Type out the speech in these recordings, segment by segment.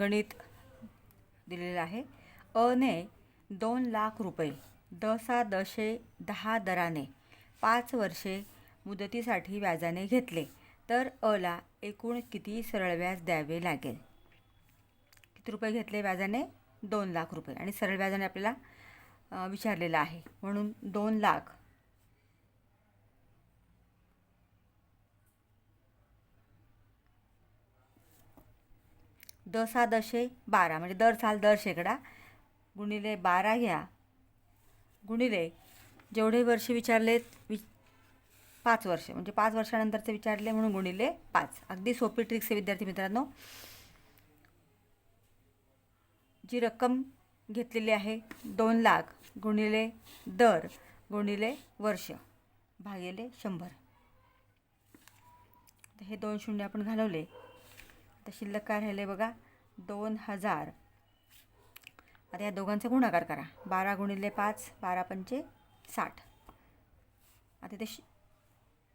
गणित दिलेलं आहे. अने दोन लाख रुपये दसा दशे दहा दराने पाच वर्षे मुदतीसाठी व्याजाने घेतले. तर अला एकूण किती सरळ व्याज द्यावे लागेल? किती रुपये घेतले व्याजाने? दोन लाख रुपये. आणि सरळ व्याजाने आपल्याला विचारलेलं आहे. म्हणून दोन लाख दसा दशे बारा म्हणजे दर साल दर शेकडा गुणिले बारा घ्या. गुणिले जेवढे वर्ष विचारलेत वि पाच वर्ष म्हणजे पाच वर्षानंतरचे विचारले म्हणून गुणिले पाच. अगदी सोपी ट्रिक्स आहे विद्यार्थी मित्रांनो. जी रक्कम घेतलेली आहे दोन लाख गुणिले दर गुणिले वर्ष भागिले शंभर. तर हे दोन शून्य आपण घालवले. तर शिल्लक काय राहिले बघा? दोन हजार. आता या दोघांचा गुणाकार करा. बारा गुणिले पाच बारा पंचे साठ. आता ते श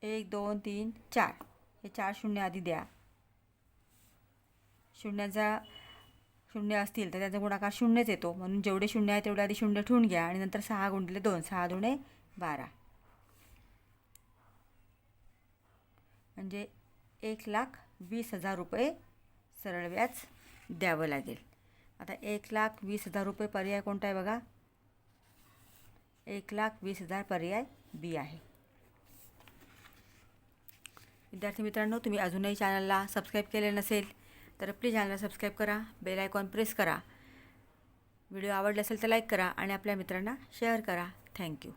एक दोन तीन चार. हे चार शून्य आधी द्या. शून्याचा शून्य असतील तर त्याचा गुणाकार शून्यच येतो. म्हणून जेवढे शून्य आहे तेवढे आधी शून्य ठेवून घ्या आणि नंतर सहा गुणिले दोन सहा दुणे बारा. म्हणजे एक लाख वीस हजार रुपये सरळ व्याज द्यावं लागेल. आता एक लाख वीस हजार रुपये पर्याय कोणता आहे बघा? एक लाख वीस हजार पर्याय बी आहे. विद्यार्थी मित्रांनो तुम्ही अजूनही चॅनलला सबस्क्राईब केले नसेल तर प्लीज चॅनलला सबस्क्राईब करा बेल आयकॉन प्रेस करा. व्हिडिओ आवडला असेल तर लाईक करा आणि आपल्या मित्रांना शेअर करा. थँक्यू.